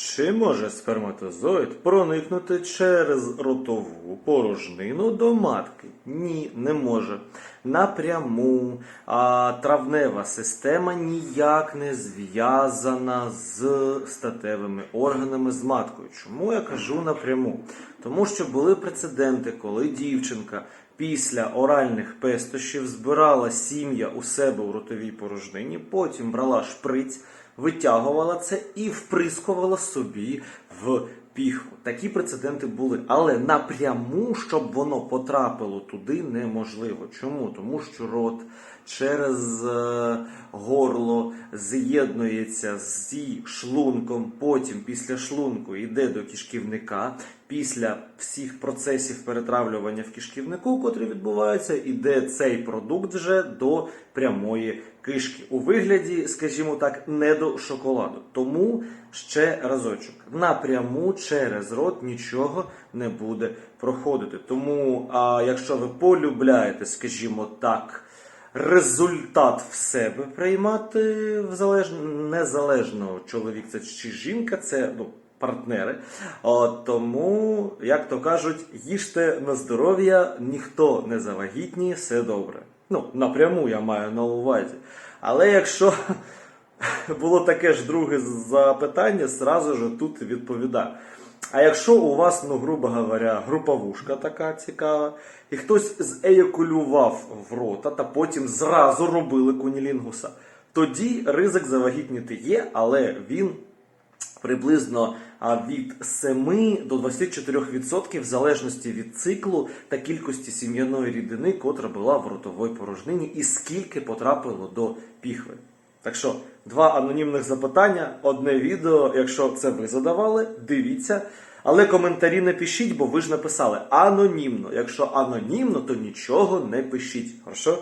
Чи може сперматозоїд проникнути через ротову порожнину до матки? Ні, не може. Напряму а, травнева система ніяк не зв'язана з статевими органами з маткою. Чому я кажу напряму? Тому що були прецеденти, коли дівчинка після оральних пестощів збирала сім'я у себе у ротовій порожнині, потім брала шприць витягувала це і вприскувала собі в піхву. Такі прецеденти були, але напряму, щоб воно потрапило туди, неможливо. Чому? Тому що рот через е, горло з'єднується зі шлунком, потім після шлунку йде до кишківника. Після всіх процесів перетравлювання в кишківнику, котрі відбуваються, іде цей продукт вже до прямої кишки у вигляді, скажімо так, не до шоколаду. Тому ще разочок напряму через рот нічого не буде проходити. Тому, а якщо ви полюбляєте, скажімо так, результат в себе приймати в залеж... незалежно чоловік це чи жінка, це ну. Партнери, О, тому, як то кажуть, їжте на здоров'я, ніхто не завагітніє, все добре. Ну, напряму я маю на увазі. Але якщо було таке ж друге запитання, зразу ж тут відповідаю. А якщо у вас, ну, грубо говоря, груповушка така цікава, і хтось зеякулював в рота та потім зразу робили кунілінгуса, тоді ризик завагітніти є, але він приблизно від 7 до 24% в залежності від циклу та кількості сім'яної рідини, котра була в ротовій порожнині, і скільки потрапило до піхви. Так що, два анонімних запитання, одне відео. Якщо це ви задавали, дивіться. Але коментарі не пишіть, бо ви ж написали анонімно. Якщо анонімно, то нічого не пишіть. Хорошо?